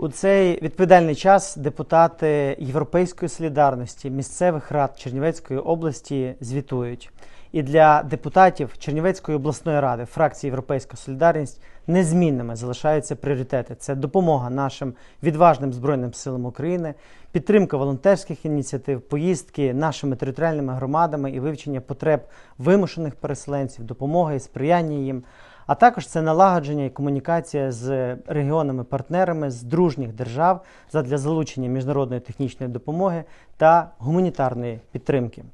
У цей відповідальний час депутати Європейської солідарності місцевих рад Чернівецької області звітують. І для депутатів Чернівецької обласної ради фракції Європейська Солідарність незмінними залишаються пріоритети: це допомога нашим відважним збройним силам України, підтримка волонтерських ініціатив, поїздки нашими територіальними громадами і вивчення потреб вимушених переселенців, допомога і сприяння їм. А також це налагодження і комунікація з регіонами-партнерами з дружніх держав задля залучення міжнародної технічної допомоги та гуманітарної підтримки.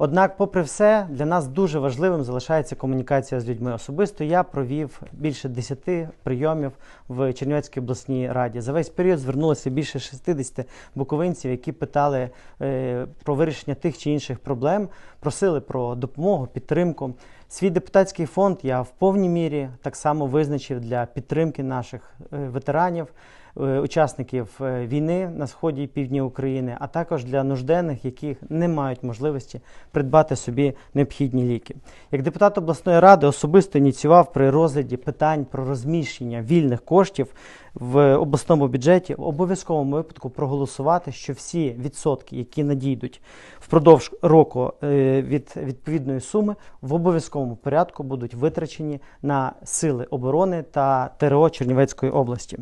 Однак, попри все, для нас дуже важливим залишається комунікація з людьми. Особисто я провів більше 10 прийомів в Чернівецькій обласній раді. За весь період звернулося більше 60 буковинців, які питали е, про вирішення тих чи інших проблем, просили про допомогу, підтримку. Свій депутатський фонд я в повній мірі так само визначив для підтримки наших е, ветеранів, учасників е, війни на сході і півдні України, а також для нужденних, яких не мають можливості придбати собі необхідні ліки. Як депутат обласної ради особисто ініціював при розгляді питань про розміщення вільних коштів в обласному бюджеті в обов'язковому випадку проголосувати, що всі відсотки, які надійдуть впродовж року від відповідної суми, в обов'язковому порядку будуть витрачені на сили оборони та ТРО Чернівецької області.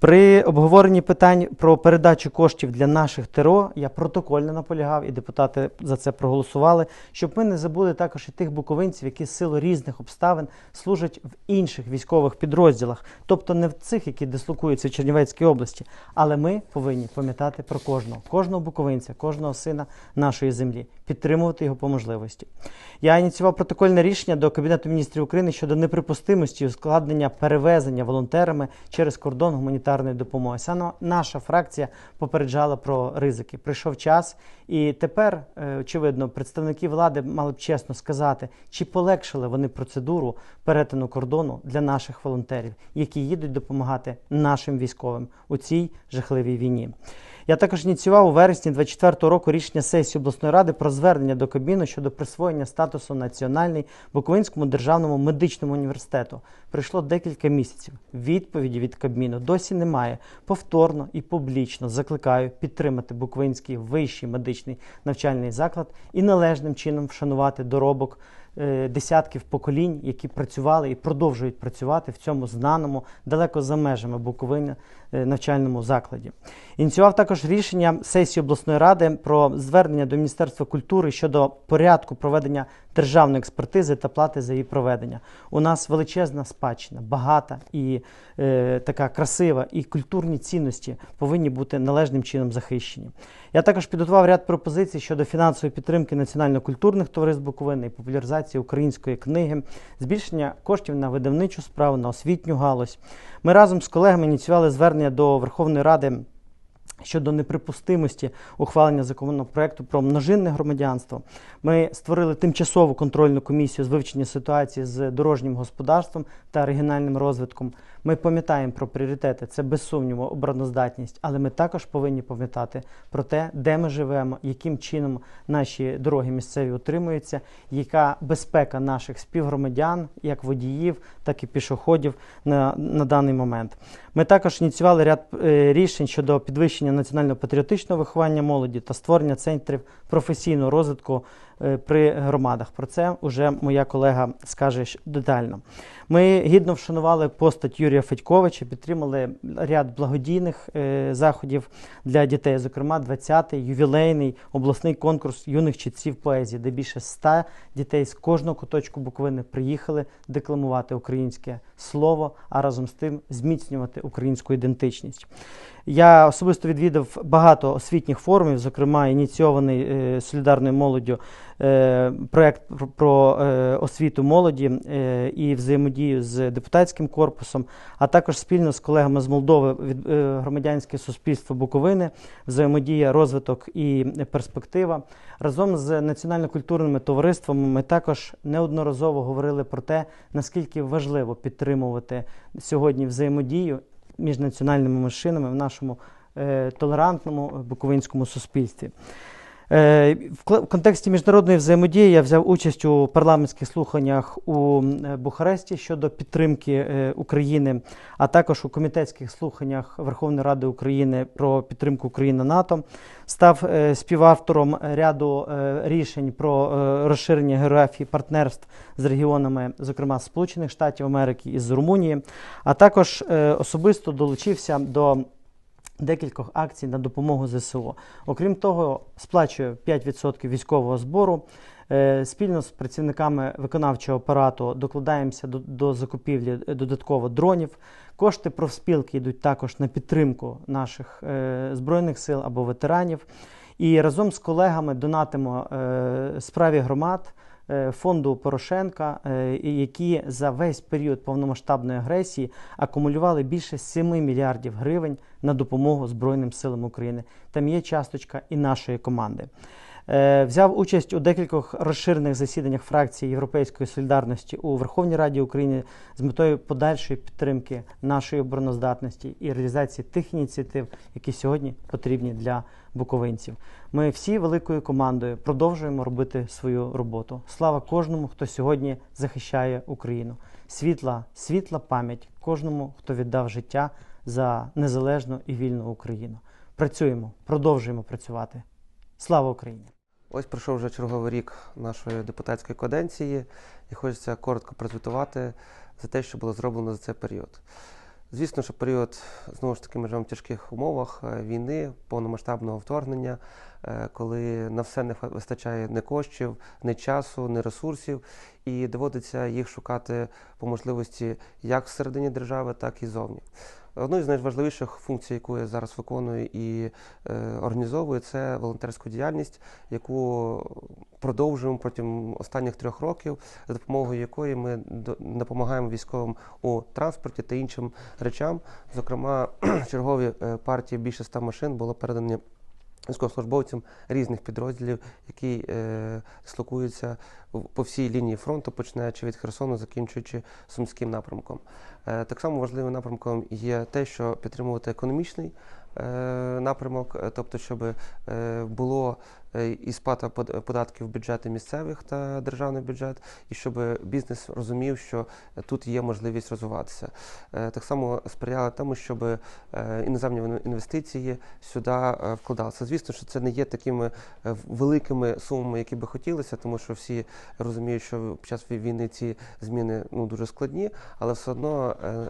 При обговоренні питань про передачу коштів для наших ТРО я протокольно наполягав, і депутати за це проголосували, щоб ми не забули також і тих буковинців, які з силу різних обставин служать в інших військових підрозділах, тобто не в цих, які дислокуються в Чернівецькій області. Але ми повинні пам'ятати про кожного, кожного буковинця, кожного сина нашої землі, підтримувати його по можливості. Я ініціював протокольне рішення до Кабінету міністрів України щодо неприпустимості ускладнення перевезення волонтерами через кордон гуманітарної допомоги. Саме наша фракція попереджала про ризики. Прийшов час, і тепер, е, очевидно, представники влади мали б чесно сказати, чи полегшили вони процедуру перетину кордону для наших волонтерів, які їдуть допомагати нашим військовим у цій жахливій війні. Я також ініціював у вересні 2024 року рішення сесії обласної ради про звернення до Кабміну щодо присвоєння статусу Національний Буковинському державному медичному університету. Прийшло декілька місяців. Відповіді від Кабміну досі немає. Повторно і публічно закликаю підтримати Буковинський вищий медичний навчальний заклад і належним чином вшанувати доробок. Е, десятків поколінь, які працювали і продовжують працювати в цьому знаному далеко за межами Буковини навчальному закладі. Ініціював також рішення сесії обласної ради про звернення до Міністерства культури щодо порядку проведення державної експертизи та плати за її проведення. У нас величезна спадщина, багата і е, така красива, і культурні цінності повинні бути належним чином захищені. Я також підготував ряд пропозицій щодо фінансової підтримки національно-культурних товариств Буковини і популяризації української книги, збільшення коштів на видавничу справу, на освітню галузь. Ми разом з колегами ініціювали звернення до Верховної Ради щодо неприпустимості ухвалення законопроекту про множинне громадянство. Ми створили тимчасову контрольну комісію з вивчення ситуації з дорожнім господарством та регіональним розвитком. Ми пам'ятаємо про пріоритети, це без сумніву обороноздатність, але ми також повинні пам'ятати про те, де ми живемо, яким чином наші дороги місцеві утримуються, яка безпека наших співгромадян, як водіїв, так і пішоходів на, на даний момент. Ми також ініціювали ряд е, рішень щодо підвищення національно-патріотичного виховання молоді та створення центрів професійного розвитку при громадах. Про це вже моя колега скаже детально. Ми гідно вшанували постать Юрія Федьковича, підтримали ряд благодійних е, заходів для дітей, зокрема, 20-й ювілейний обласний конкурс юних читців поезії, де більше 100 дітей з кожного куточку Буковини приїхали декламувати українське слово, а разом з тим зміцнювати українську ідентичність. Я особисто відвідав багато освітніх форумів, зокрема ініційований е, солідарною молоддю е, проєкт про, е, освіту молоді і взаємодію з депутатським корпусом, а також спільно з колегами з Молдови від е, громадянське суспільство Буковини, взаємодія, розвиток і перспектива. Разом з національно-культурними товариствами ми також неодноразово говорили про те, наскільки важливо підтримувати сьогодні взаємодію між національними машинами в нашому е, толерантному буковинському суспільстві. Е, В контексті міжнародної взаємодії я взяв участь у парламентських слуханнях у е, Бухаресті щодо підтримки е, України, а також у комітетських слуханнях Верховної Ради України про підтримку України НАТО. Став співавтором ряду рішень про розширення географії партнерств з регіонами, зокрема Сполучених Штатів Америки і з Румунії, а також особисто долучився до декількох акцій на допомогу ЗСУ. Окрім того, сплачує 5% військового збору. Е, Спільно з працівниками виконавчого апарату докладаємося до, до закупівлі е, додатково дронів. Кошти профспілки йдуть також на підтримку наших е, збройних сил або ветеранів. І разом з колегами донатимо е, справі громад фонду Порошенка, е, які за весь період повномасштабної агресії акумулювали більше 7 мільярдів гривень на допомогу Збройним силам України. Там є часточка і нашої команди. Е, Взяв участь у декількох розширених засіданнях фракції Європейської солідарності у Верховній Раді України з метою подальшої підтримки нашої обороноздатності і реалізації тих ініціатив, які сьогодні потрібні для буковинців. Ми всі великою командою продовжуємо робити свою роботу. Слава кожному, хто сьогодні захищає Україну. Світла, світла пам'ять кожному, хто віддав життя за незалежну і вільну Україну. Працюємо, продовжуємо працювати. Слава Україні! Ось пройшов вже черговий рік нашої депутатської каденції, і хочеться коротко прозвітувати за те, що було зроблено за цей період. Звісно, що період знову ж таки ми живемо в тяжких умовах е, війни, повномасштабного вторгнення, е, коли на все не вистачає ні коштів, ні часу, ні ресурсів, і доводиться їх шукати по можливості як всередині держави, так і зовні. Одною з найважливіших функцій, яку я зараз виконую і е, організовую, це волонтерську діяльність, яку продовжуємо протягом останніх трьох років, за допомогою якої ми допомагаємо військовим у транспорті та іншим речам. Зокрема, чергові е, партії більше ста машин було передані військовослужбовцям різних підрозділів, які е, слокуються по всій лінії фронту, починаючи від Херсону, закінчуючи Сумським напрямком. Е, так само важливим напрямком є те, що підтримувати економічний е, напрямок, е, тобто, щоб е, було і сплата под- податків в бюджети місцевих та державний бюджет, і щоб бізнес розумів, що тут є можливість розвиватися. Е, Так само сприяли тому, щоб е, іноземні інвестиції сюди е, вкладалися. Звісно, що це не є такими е, великими сумами, які би хотілося, тому що всі розуміють, що під час війни ці зміни ну дуже складні, але все одно е,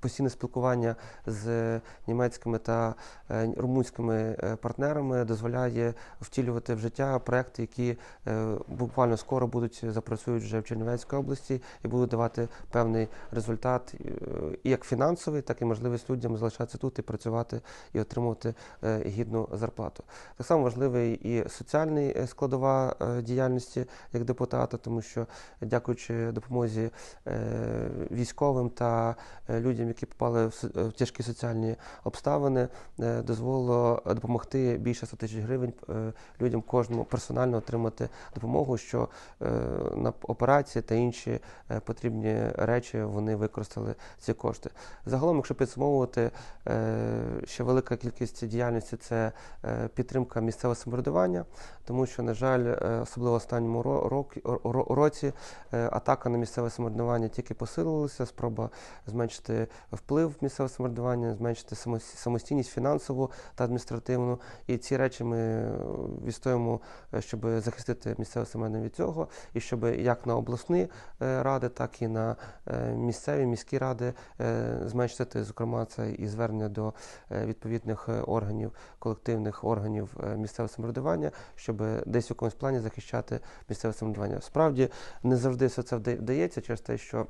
постійне спілкування з німецькими та е, румунськими е, партнерами дозволяє втілювати в життя проекти, які е, буквально скоро будуть запрацюють вже в Чернівецькій області і будуть давати певний результат е, і як фінансовий, так і можливість людям залишатися тут і працювати і отримувати е, гідну зарплату. Так само важливий і соціальний е, складова е, діяльності як депутата, тому що дякуючи допомозі е, військовим та е, людям, які попали в тяжкі соціальні обставини, е, дозволило допомогти більше 100 тисяч гривень е, людям кожному персонально отримати допомогу, що е, на операції та інші е, потрібні речі вони використали ці кошти. Загалом, якщо підсумовувати, е, ще велика кількість діяльності це підтримка місцевого самоврядування, тому що, на жаль, особливо останньому році атака на місцеве самоврядування тільки посилилася, спроба зменшити вплив місцевого самоврядування, зменшити самостійність фінансову та адміністративну. І ці речі ми відстоїмо, е, щоб захистити місцеве самоврядування від цього, і щоб як на обласні е, ради, так і на е, місцеві міські ради зменшити, зокрема, це і звернення до відповідних органів, колективних органів місцевого самоврядування, щоб десь в якомусь плані захищати місцеве самоврядування. Справді не завжди все це вда- вдається через те, що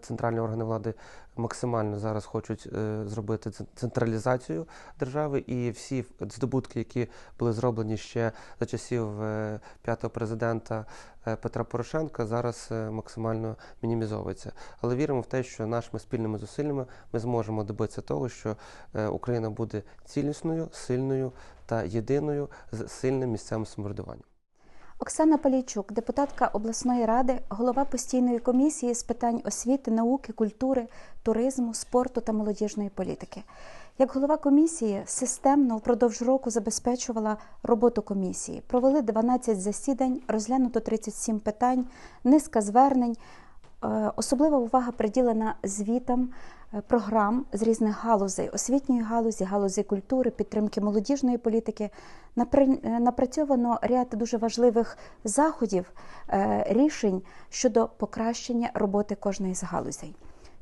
центральні органи влади максимально зараз хочуть е, зробити централізацію держави, і всі здобутки, які були зроблені ще за часів е, п'ятого президента е, Петра Порошенка, зараз е, максимально мінімізовуються. Але віримо в те, що нашими спільними зусиллями ми зможемо добитися того, що е, Україна буде цілісною, сильною та єдиною з сильним місцевим самоврядуванням. Оксана Палійчук, депутатка обласної ради, голова постійної комісії з питань освіти, науки, культури, туризму, спорту та молодіжної політики. Як голова комісії системно впродовж року забезпечувала роботу комісії. Провели 12 засідань, розглянуто 37 питань, низка звернень. Е, Особлива увага приділена звітам е, програм з різних галузей освітньої галузі, галузі культури, підтримки молодіжної політики. Е, Напрацьовано ряд дуже важливих заходів, рішень щодо покращення роботи кожної з галузей.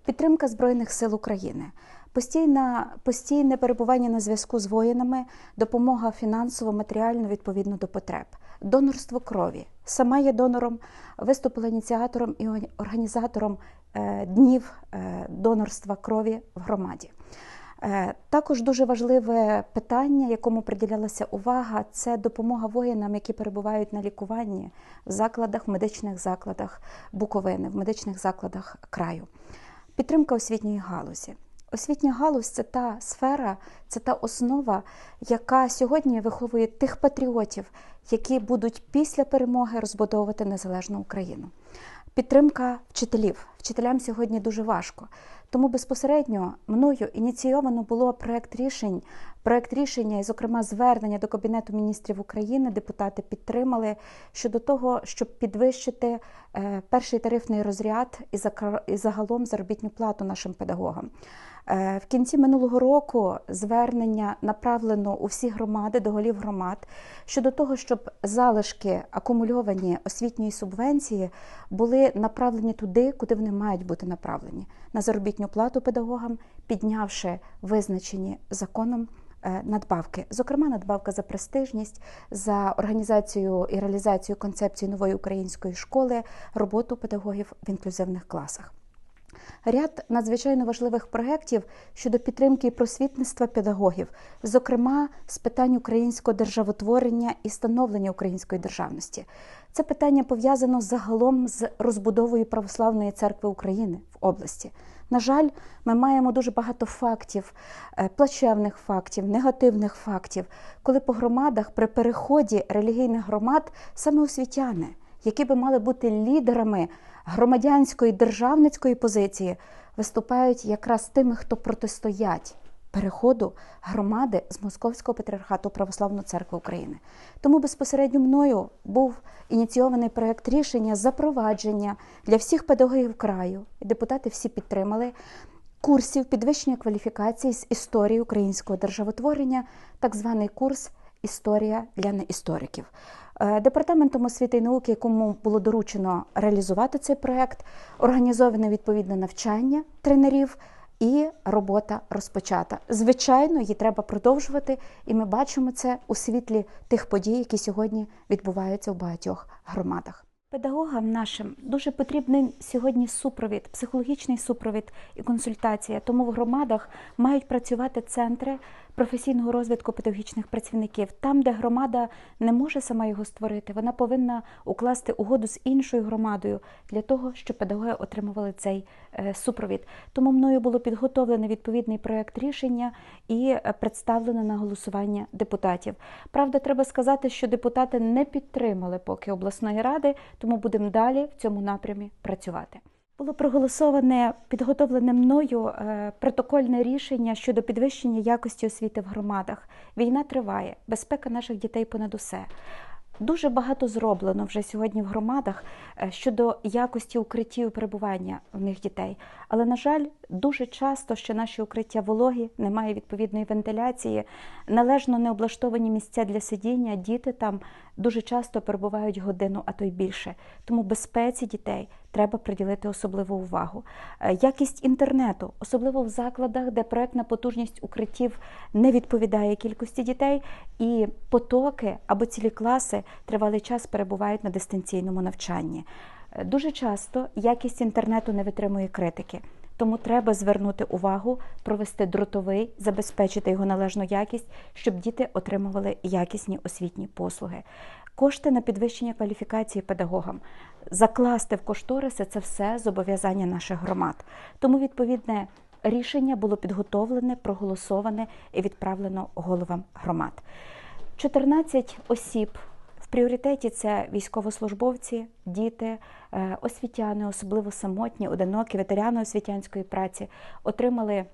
Підтримка Збройних сил України, постійна, постійне перебування на зв'язку з воїнами, допомога фінансово, матеріально відповідно до потреб, донорство крові. Сама є донором, виступила ініціатором і організатором е, днів е, донорства крові в громаді. Е, Також дуже важливе питання, якому приділялася увага, це допомога воїнам, які перебувають на лікуванні в закладах, в медичних закладах Буковини, в медичних закладах краю. Підтримка освітньої галузі. Освітня галузь це та сфера, це та основа, яка сьогодні виховує тих патріотів, які будуть після перемоги розбудовувати незалежну Україну. Підтримка вчителів. Вчителям сьогодні дуже важко. Тому безпосередньо мною ініційовано було проект рішень, проект рішення, і, зокрема, звернення до Кабінету міністрів України. Депутати підтримали щодо того, щоб підвищити е, перший тарифний розряд і загалом заробітну плату нашим педагогам. Е, В кінці минулого року звернення направлено у всі громади до голів громад щодо того, щоб залишки акумульовані освітньої субвенції були направлені туди, куди вони мають бути направлені на заробітну плату педагогам, піднявши визначені законом е, надбавки, зокрема, надбавка за престижність, за організацію і реалізацію концепції нової української школи, роботу педагогів в інклюзивних класах. Ряд надзвичайно важливих проєктів щодо підтримки просвітництва педагогів, зокрема з питань українського державотворення і становлення української державності. Це питання пов'язано загалом з розбудовою православної церкви України в області. На жаль, ми маємо дуже багато фактів, е, плачевних фактів, негативних фактів, коли по громадах при переході релігійних громад саме освітяни, які би мали бути лідерами громадянської державницької позиції, виступають якраз тими, хто протистоять переходу громади з Московського патріархату Православної церкви України. Тому безпосередньо мною був ініційований проект рішення запровадження для всіх педагогів краю. І депутати всі підтримали. Курсів підвищення кваліфікації з історії українського державотворення, так званий курс Історія для неісториків. Е, Департаментом освіти і науки, якому було доручено реалізувати цей проект, організоване відповідне навчання тренерів і робота розпочата. Звичайно, її треба продовжувати, і ми бачимо це у світлі тих подій, які сьогодні відбуваються в багатьох громадах. Педагогам нашим дуже потрібний сьогодні супровід, психологічний супровід і консультація. Тому в громадах мають працювати центри професійного розвитку педагогічних працівників. Там, де громада не може сама його створити, вона повинна укласти угоду з іншою громадою для того, щоб педагоги отримували цей е, супровід. Тому мною було підготовлено відповідний проект рішення і е, представлено на голосування депутатів. Правда, треба сказати, що депутати не підтримали поки обласної ради, тому будемо далі в цьому напрямі працювати. Було проголосоване підготовлене мною е, протокольне рішення щодо підвищення якості освіти в громадах. Війна триває, безпека наших дітей понад усе. Дуже багато зроблено вже сьогодні в громадах е, щодо якості укриттів перебування в них дітей. Але, на жаль, дуже часто ще наші укриття вологі, немає відповідної вентиляції, належно не облаштовані місця для сидіння, діти там дуже часто перебувають годину, а то й більше. Тому безпеці дітей треба приділити особливу увагу. Е, Якість інтернету, особливо в закладах, де проектна потужність укриттів не відповідає кількості дітей, і потоки або цілі класи тривалий час перебувають на дистанційному навчанні. Е, Дуже часто якість інтернету не витримує критики. Тому треба звернути увагу, провести дротовий, забезпечити його належну якість, щоб діти отримували якісні освітні послуги. Кошти на підвищення кваліфікації педагогам, закласти в кошториси це все зобов'язання наших громад. Тому відповідне рішення було підготовлене, проголосоване і відправлено головам громад. 14 осіб в пріоритеті це військовослужбовці, діти, е, освітяни, особливо самотні, одинокі, ветерани освітянської праці, отримали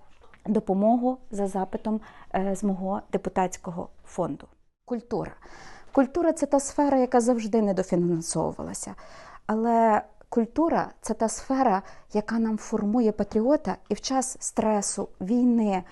допомогу за запитом е, з мого депутатського фонду. Культура. Культура це та сфера, яка завжди недофінансовувалася. Але культура це та сфера, яка нам формує патріота і в час стресу, війни,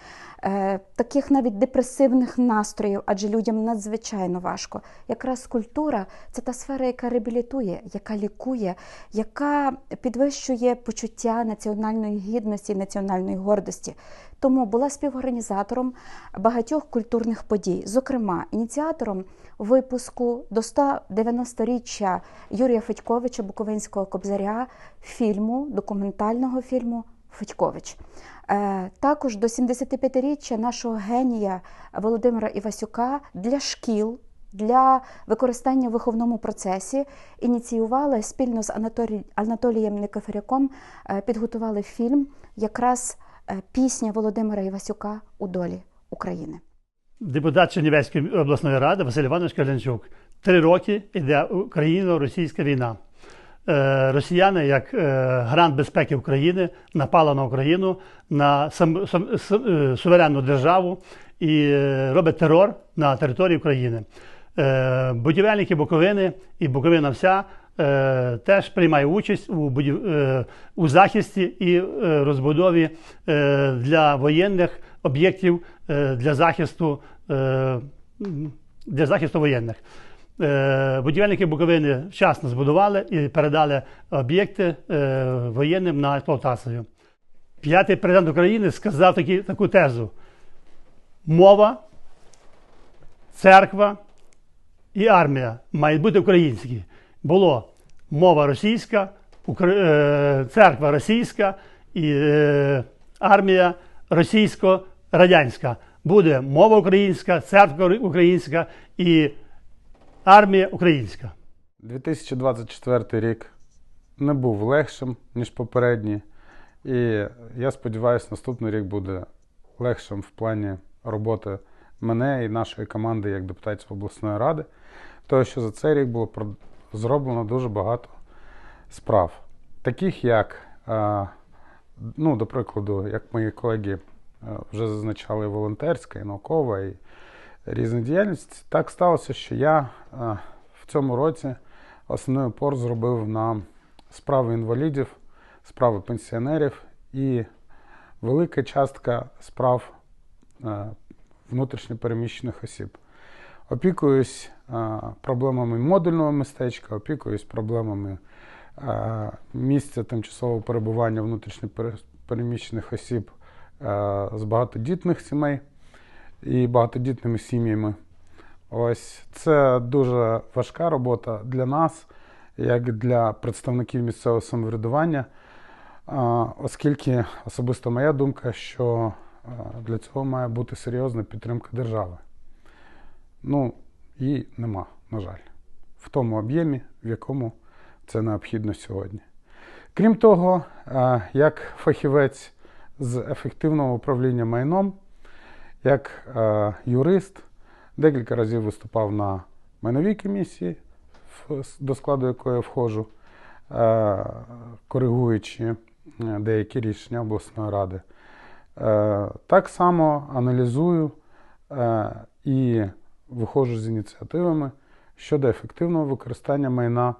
е, таких навіть депресивних настроїв, адже людям надзвичайно важко. Якраз культура це та сфера, яка реабілітує, яка лікує, яка підвищує почуття національної гідності, національної гордості. Тому була співорганізатором багатьох культурних подій, зокрема ініціатором випуску до 190-річчя Юрія Федьковича, Буковинського кобзаря, фільму, документального фільму Федькович. Е, Також до 75-річчя нашого генія Володимира Івасюка для шкіл. Для використання в виховному процесі ініціювали спільно з Анатолі... Анатолієм Никифоряком, е, підготували фільм якраз е, пісня Володимира Івасюка у долі України. Депутат Чернівецької обласної ради Василь Іванович Калянчук. Три роки йде Україно-російська війна. Е, Росіяни, як е, гарант безпеки України, напали на Україну на сам, сам- е, суверенну державу і робить терор на території України. Будівельники Буковини і Буковина вся теж приймає участь у, будів... у захисті і розбудові для воєнних об'єктів для захисту, для захисту воєнних. Е, Будівельники Буковини вчасно збудували і передали об'єкти е, воєнним на експлуатацію. П'ятий президент України сказав такі, таку тезу: мова, церква і армія мають бути українські. Було мова російська, е, церква російська і армія російсько-радянська. Буде мова українська, церква українська і армія українська. 2024 рік не був легшим, ніж попередній. І я сподіваюся, наступний рік буде легшим в плані роботи мене і нашої команди як депутатів обласної ради. Тому що за цей рік було зроблено дуже багато справ, таких як, е, ну, до прикладу, як мої колеги е, вже зазначали, волонтерська і наукова і різна діяльність. Так сталося, що я е, в цьому році основний опор зробив на справи інвалідів, справи пенсіонерів і велика частка справ е, внутрішньопереміщених осіб. Опікуюсь е, проблемами модульного містечка, опікуюсь проблемами місця тимчасового перебування внутрішньопереміщених осіб з багатодітних сімей і багатодітними сім'ями. Ось це дуже важка робота для нас, як для представників місцевого самоврядування, оскільки особисто моя думка, що для цього має бути серйозна підтримка держави. Ну, її нема, на жаль, в тому об'ємі, в якому це необхідно сьогодні. Крім того, як фахівець з ефективного управління майном, як е, юрист, декілька разів виступав на майновій комісії, до складу якої я входжу, е, коригуючи е, деякі рішення обласної ради. Е, так само аналізую е, і виходжу з ініціативами щодо ефективного використання майна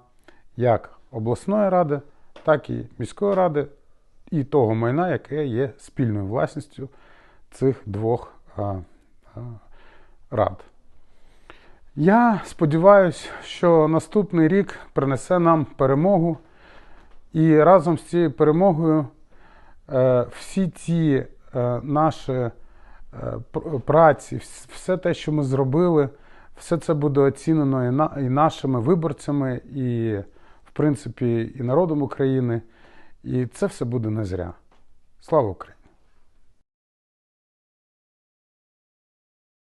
як обласної ради, так і міської ради, і того майна, яке є спільною власністю цих двох рад. Я сподіваюся, що наступний рік принесе нам перемогу, і разом з цією перемогою е, всі ці е, наші е, праці, все те, що ми зробили, все це буде оцінено і, нашими виборцями, і, в принципі, і народом України. І це все буде не зря. Слава Україні!